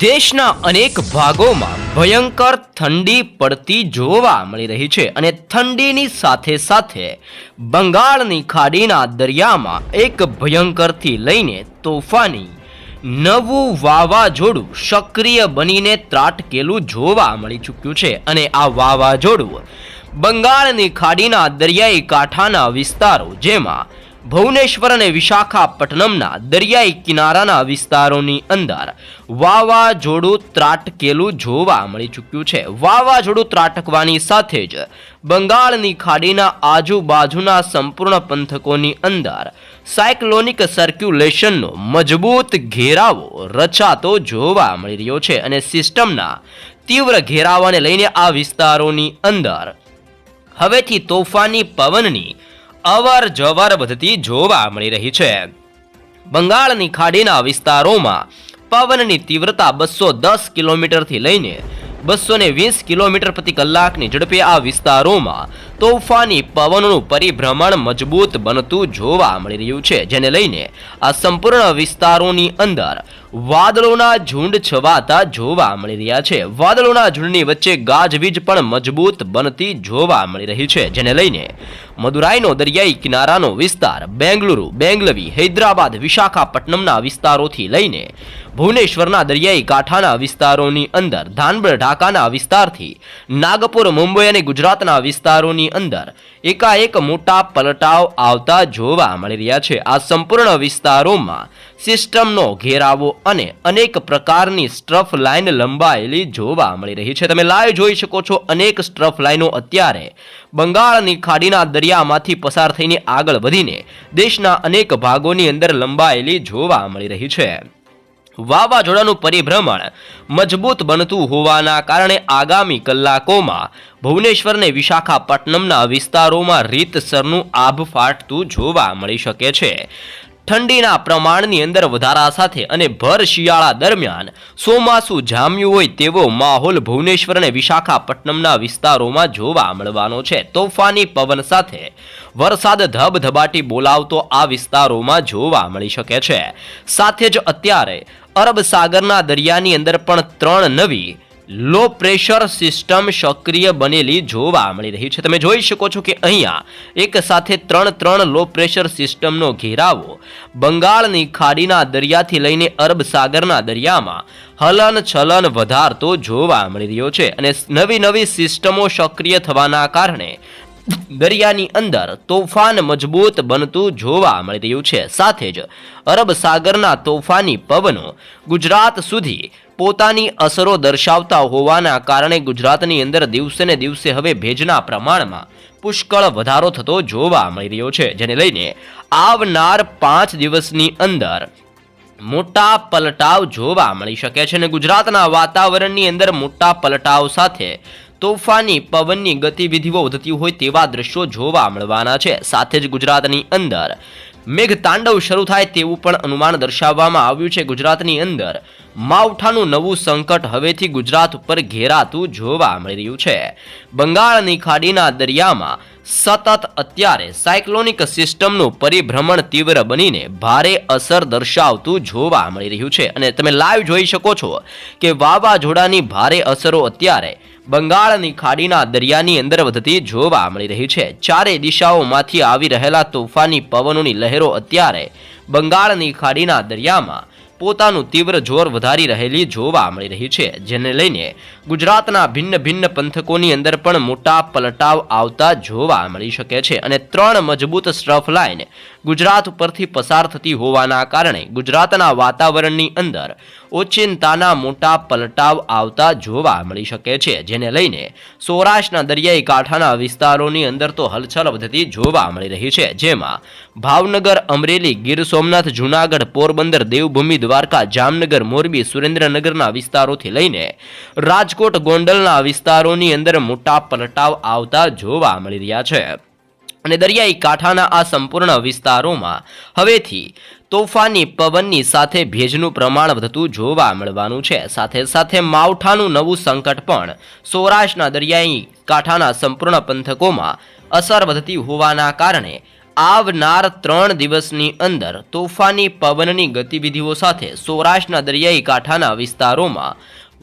દેશના અનેક ભાગોમાં ભયંકર ઠંડી પડતી જોવા મળી રહી છે અને ઠંડીની સાથે સાથે બંગાળની ખાડીના દરિયામાં એક ભયંકરથી લઈને તોફાની નવું વાવાઝોડું સક્રિય બનીને ત્રાટકેલું જોવા મળી ચૂક્યું છે અને આ વાવાઝોડું બંગાળની ખાડીના દરિયાઈ કાંઠાના વિસ્તારો, જેમાં ભુવનેશ્વર અને વિશાખાપટ્ટનમના દરિયાઈ કિનારાના વિસ્તારોની અંદર વાવાઝોડું ત્રાટકેલું જોવા મળી ચૂક્યું છે. વાવાઝોડું ત્રાટકવાની સાથે જ બંગાળની ખાડીના આજુબાજુના સંપૂર્ણ પંથકોની અંદર સાયક્લોનિક સર્ક્યુલેશનનો મજબૂત ઘેરાવો રચાતો જોવા મળી રહ્યો છે અને સિસ્ટમના તીવ્ર ઘેરાવાને લઈને આ વિસ્તારોની અંદર હવેથી તોફાની પવનની અવર જવર વધતી જોવા મળી રહી છે. બંગાળની ખાડીના વિસ્તારોમાં પવનની તીવ્રતા બસો દસ કિલોમીટરથી લઈને બસો ને વીસ કિલોમીટર પ્રતિ કલાકની ઝડપે આ વિસ્તારોમાં તોફાની પવનનું પરિભ્રમણ મજબૂત બનતું જોવા મળી રહ્યું છે, જેને લઈને આ સંપૂર્ણ વિસ્તારોની અંદર વાદળોના ઝુંડ છવાતા જોવા મળી રહ્યા છે. વાદળોના ઝુંડની વચ્ચે ગાજવીજ પણ મજબૂત બનતી જોવા મળી રહી છે, જેને લઈને મદુરાઈનો દરિયાઈ કિનારાનો વિસ્તાર, બેંગલુરુ, બેંગલવી, હૈદરાબાદ, વિશાખાપટ્ટનમના વિસ્તારોથી લઈને ભુવનેશ્વરના દરિયાઈ કાંઠાના વિસ્તારોની અંદર, ધાનબળ ઢાકાના વિસ્તારથી નાગપુર, મુંબઈ અને ગુજરાતના વિસ્તારોની અંદર એકાએક મોટા પલટાવ આવતા જોવા મળી રહ્યા છે. આ સંપૂર્ણ વિસ્તારોમાં સિસ્ટમનો ઘેરાવો અને અનેક પ્રકારની સ્ટ્રફ લાઇન લંબાયેલી જોવા મળી રહી છે. તમે લાઈવ જોઈ શકો છો, અનેક સ્ટ્રફ લાઇનો અત્યારે બંગાળની ખાડીના દરિયામાંથી પસાર થઈને આગળ વધીને દેશના અનેક ભાગોની અંદર લંબાયેલી જોવા મળી રહી છે. વાવાઝોડાનું પરિભ્રમણ મજબૂત બનતું હોવાના કારણે આગામી કલાકોમાં ભુવનેશ્વરને વિશાખાપટ્ટનમના વિસ્તારોમાં રીતસરનું આભ ફાટતું જોવા મળી શકે છે. ઠંડીના પ્રમાણની અંદર વધારા સાથે અને ભર શિયાળા દરમિયાન ચોમાસું જામ્યું હોય તેવો માહોલ ભુવનેશ્વર અને વિશાખાપટ્ટનમના વિસ્તારોમાં જોવા મળવાનો છે. તોફાની પવન સાથે વરસાદ ધબધબાટી બોલાવતો આ વિસ્તારોમાં જોવા મળી શકે છે. સાથે જ અત્યારે અરબ સાગરના દરિયાની અંદર પણ ત્રણ નવી લો પ્રેશર સિસ્ટમ સક્રિય બનેલી જોવા મળી રહી છે. તમે જોઈ શકો છો કે અહીંયા એક સાથે ત્રણ ત્રણ લો પ્રેશર સિસ્ટમનો ઘેરાવો બંગાળની ખાડીના દરિયાથી લઈને અરબ સાગરના દરિયામાં હલન છલન વધારતો જોવા મળી રહ્યો છે. અને નવી નવી સિસ્ટમો સક્રિય થવાના કારણે દરિયાની અંદર તોફાન મજબૂત બનતું જોવા મળી રહ્યું છે. સાથે જ અરબ સાગરના તોફાની પવનો ગુજરાત સુધી પોતાની અસરો દર્શાવતા હોવાના કારણે ગુજરાતની અંદર દિવસે ને દિવસે હવે ભેજના પ્રમાણમાં પુષ્કળ વધારો થતો જોવા મળી રહ્યો છે. જેને લઈને આવનાર પાંચ દિવસની અંદર મોટા પલટાવ જોવા મળી શકે છે અને ગુજરાતના વાતાવરણની અંદર મોટા પલટાવ સાથે તોફાની પવનની ગતિવિધિઓ વધતી હોય તેવા દ્રશ્યો જોવા મળવાના છે. સાથે જ ગુજરાતની અંદર મેઘ તાંડવ શરૂ થાય તેવું પણ અનુમાન દર્શાવવામાં આવ્યું છે. ગુજરાતની અંદર માવઠાનું નવું સંકટ હવેથી ગુજરાત ઉપર ઘેરાતું જોવા મળી રહ્યું છે. બંગાળની ખાડીના દરિયામાં સતત અત્યારે સાયક્લોનિક સિસ્ટમનું પરિભ્રમણ તીવ્ર બનીને ભારે અસર દર્શાવતું જોવા મળી રહ્યું છે. અને તમે લાઈવ જોઈ શકો છો કે વાવાઝોડાની ભારે અસરો અત્યારે બંગાળની ખાડીના દરિયાની અંદર વધતી જોવા મળી રહી છે. ચારે દિશાઓમાંથી આવી રહેલા તોફાની પવનોની લહેરો અત્યારે બંગાળની ખાડીના દરિયામાં પોતાનું તીવ્ર જોર વધારી રહેલી જોવા મળી રહી છે, જેને લઈને ગુજરાતના ભિન્ન ભિન્ન પંથકોની અંદર પણ મોટા પલટાવ આવતા જોવા મળી શકે છે અને ત્રણ મજબૂત સ્ટ્રફ લાઇન ગુજરાત ઉપરથી પસાર થતી હોવાના કારણે ગુજરાતના વાતાવરણની અંદર ઓચિંતાના મોટા પલટાવ આવતા જોવા મળી શકે છે, જેને લઈને સૌરાષ્ટ્રના દરિયાઈ કાંઠાના વિસ્તારોની અંદર તો હલચલ વધતી જોવા મળી રહી છે, જેમાં ભાવનગર, અમરેલી, ગીર સોમનાથ, જૂનાગઢ, પોરબંદર, દેવભૂમિ, દ્વારકા, જામનગર, મોરબી, સુરેન્દ્રનગરના વિસ્તારોથી લઈને રાજકોટ ગોંડલના વિસ્તારોની અંદર મોટા પલટાવ આવતા જોવા મળી રહ્યા છે. અને દરિયાઈ કાંઠાના આ સંપૂર્ણ વિસ્તારોમાં હવેથી તોફાની પવનની સાથે ભેજનું પ્રમાણ વધતું જોવા મળવાનું છે. સાથે સાથે માવઠાનું નવું સંકટ પણ સૌરાષ્ટ્રના દરિયાઈ કાંઠાના સંપૂર્ણ પંથકોમાં અસર વધતી હોવાના કારણે આવનાર ત્રણ દિવસની અંદર તોફાની પવનની ગતિવિધિઓ સાથે સૌરાષ્ટ્રના દરિયાઈ કાંઠાના વિસ્તારોમાં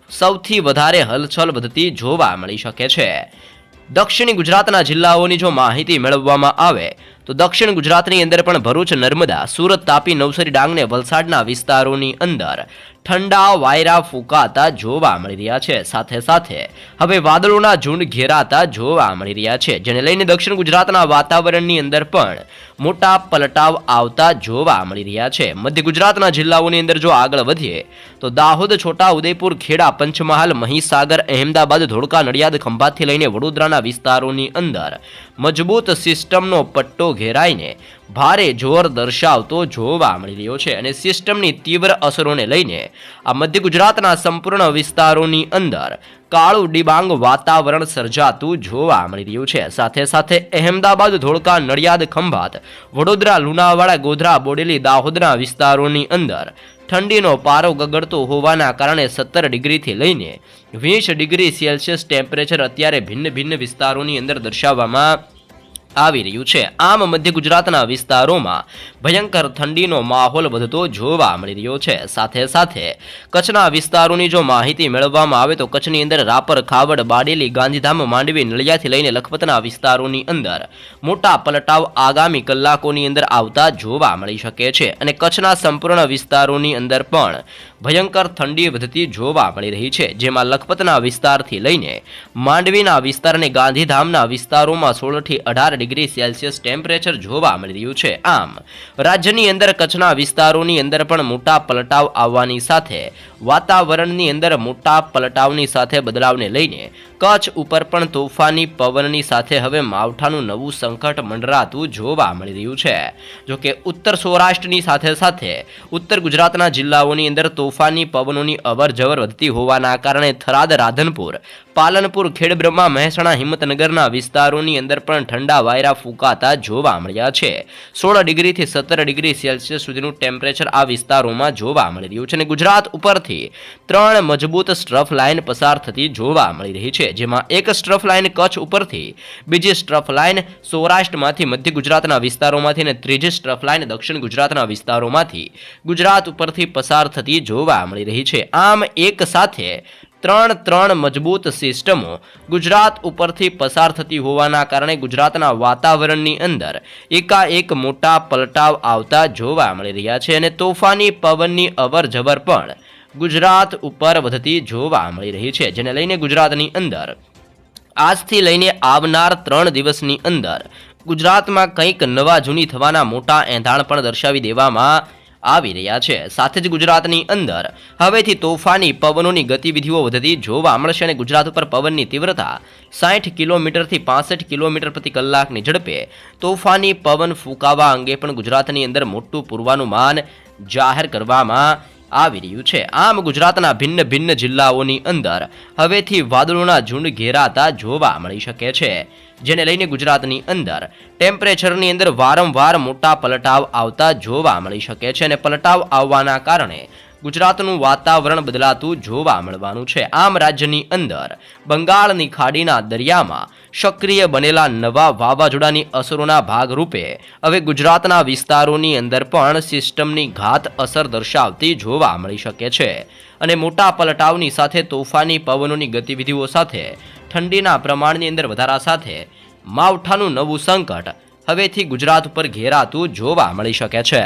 સૌથી વધારે હલચલ વધતી જોવા મળી શકે છે. દક્ષિણ ગુજરાતના જિલ્લાઓની જો માહિતી મેળવવામાં આવે તો દક્ષિણ ગુજરાતની અંદર પણ ભરૂચ, નર્મદા, સુરત તાપી, નવસારી, ડાંગને વલસાડના વિસ્તારોની અંદર ઠંડા વાયરા ફૂંકાતા જોવા મળી રહ્યા છે. સાથે સાથે હવે વાદળોના ઝુંડ ઘેરાતા જોવા મળી રહ્યા છે, જેને લઈને દક્ષિણ ગુજરાતના વાતાવરણની અંદર પણ મોટા પલટાવ આવતા જોવા મળી રહ્યા છે. મધ્ય ગુજરાતના જિલ્લાઓની અંદર જો આગળ વધીએ, તો દાહોદ, છોટા ઉદયપુર, ખેડા, પંચમહાલ, મહીસાગર, અહેમદાબાદ, ધોળકા, નડિયાદ, ખંભાતથી લઈને વડોદરાના વિસ્તારોની અંદર મજબૂત સિસ્ટમનો પટ્ટો ઘેરાઈને ભારે જોર દર્શાવતો જોવા મળી રહ્યો છે અને સિસ્ટમની તીવ્ર અસરોને લઈને આ મધ્ય ગુજરાતના સંપૂર્ણ વિસ્તારોની અંદર કાળું ડિબાંગ વાતાવરણ સર્જાતું જોવા મળી રહ્યું છે. સાથે સાથે અહેમદાબાદ, ધોળકા, નડિયાદ, ખંભાત, વડોદરા, લુણાવાડા, ગોધરા, બોડેલી, દાહોદના વિસ્તારોની અંદર ઠંડીનો પારો ગગડતો હોવાના કારણે સત્તર ડિગ્રીથી લઈને વીસ ડિગ્રી સેલ્સિયસ ટેમ્પરેચર અત્યારે ભિન્ન ભિન્ન વિસ્તારોની અંદર દર્શાવવામાં આવી રહ્યું છે. આમ મધ્ય ગુજરાતના વિસ્તારોમાં ભયંકર ઠંડીનો માહોલ વધતો જોવા મળી રહ્યો છે. સાથે સાથે કચ્છના વિસ્તારોની જો માહિતી મેળવવામાં આવે તો કચ્છની અંદર રાપર, ખાવડ, બાડેલી, ગાંધીધામ, માંડવી, નળિયાથી લઈને લખપતના વિસ્તારોની અંદર મોટા પલટાવ આગામી કલાકોની અંદર આવતા જોવા મળી શકે છે. અને કચ્છના સંપૂર્ણ વિસ્તારોની અંદર પણ ભયંકર ઠંડી વધતી જોવા મળી રહી છે. જેમાં લખપતના વિસ્તારથી લઈને માંડવીના વિસ્તાર અને ગાંધીધામના વિસ્તારોમાં સોળથી અઢાર ડિગ્રી સેલ્સિયસ ટેમ્પરેચર જોવા મળી રહ્યું છે. આમ, રાજ્યની અંદર કચ્છના વિસ્તારોની અંદર પણ મોટા પલટાવ આવવાની સાથે વાતાવરણની અંદર મોટા પલટાવની સાથે બદલાવને લઈને કચ્છ ઉપર પણ તોફાની પવનની સાથે હવે માવઠાનું નવું સંકટ મંડરાતું જોવા મળી રહ્યું છે. જોકે ઉત્તર સૌરાષ્ટ્રની સાથે સાથે ઉત્તર ગુજરાતના જિલ્લાઓની અંદર તોફાની પવનોની અવરજવર વધતી હોવાના કારણે થરાદ, રાધનપુર, પાલનપુર, ખેડબ્રહ્મા, મહેસાણા, હિંમતનગરના વિસ્તારોની અંદર પણ ઠંડા વાયરા ફૂંકાતા જોવા મળ્યા છે. સોળ ડિગ્રીથી સત્તર ડિગ્રી સેલ્સિયસ સુધીનું ટેમ્પરેચર આ વિસ્તારોમાં જોવા મળી રહ્યું છે અને ગુજરાત ઉપરથી ત્રણ મજબૂત સ્ટ્રફ લાઇન પસાર થતી જોવા મળી રહી છે, જેમાં એક સ્ટ્રફ લાઇન કચ્છ ઉપરથી, બીજી સ્ટ્રફ લાઇન સૌરાષ્ટ્રમાંથી મધ્ય ગુજરાતના વિસ્તારોમાંથી અને ત્રીજી સ્ટ્રફ લાઇન દક્ષિણ ગુજરાતના વિસ્તારોમાંથી ગુજરાત ઉપરથી પસાર થતી જોવા મળી રહી છે. આમ એક સાથે ત્રણ ત્રણ મજબૂત સિસ્ટમો ગુજરાત ઉપરથી પસાર થતી હોવાના કારણે ગુજરાતના વાતાવરણની અંદર એકાએક મોટા પલટાવ આવતા જોવા મળી રહ્યા છે અને તોફાની પવનની અવર જવર પણ ગુજરાત ઉપર વધતી જોવા મળી રહી છે, જેને લઈને ગુજરાતની અંદર આજથી લઈને આવનાર ત્રણ દિવસની અંદર ગુજરાતમાં કંઈક નવા જૂની થવાના મોટા એંધાણ પણ દર્શાવી દેવામાં આવી રહ્યા છે. સાથે જ ગુજરાતની અંદર હવેથી તોફાની પવનોની ગતિવિધિઓ વધતી જોવા મળશે અને ગુજરાત ઉપર પવનની તીવ્રતા સાઠ કિલોમીટરથી પાસઠ કિલોમીટર પ્રતિ કલાકની ઝડપે તોફાની પવન ફૂંકાવા અંગે પણ ગુજરાતની અંદર મોટું પૂર્વાનુમાન જાહેર કરવામાં આવી રહ્યું છે. આમ ગુજરાતના ભિન્ન ભિન્ન જિલ્લાઓની અંદર હવેથી વાદળોના ઝુંડ ઘેરાતા જોવા મળી શકે છે. જેને લઈને ગુજરાતની અંદર ટેમ્પરેચરની અંદર વારંવાર મોટા પલટાવ આવતા જોવા મળી શકે છે અને પલટાવ આવવાના કારણે ગુજરાતનું વાતાવરણ બદલાતું જોવા મળવાનું છે. આમ રાજ્યની અંદર બંગાળની ખાડીના દરિયામાં સક્રિય બનેલા નવા વાવાઝોડાની અસરોના ભાગરૂપે હવે ગુજરાતના વિસ્તારોની અંદર પણ સિસ્ટમની ઘાત અસર દર્શાવતી જોવા મળી શકે છે. અને મોટા પલટાવની સાથે તોફાની પવનોની ગતિવિધિઓ સાથે, ઠંડીના પ્રમાણની અંદર વધારા સાથે માવઠાનું નવું સંકટ હવેથી ગુજરાત ઉપર ઘેરાતું જોવા મળી શકે છે.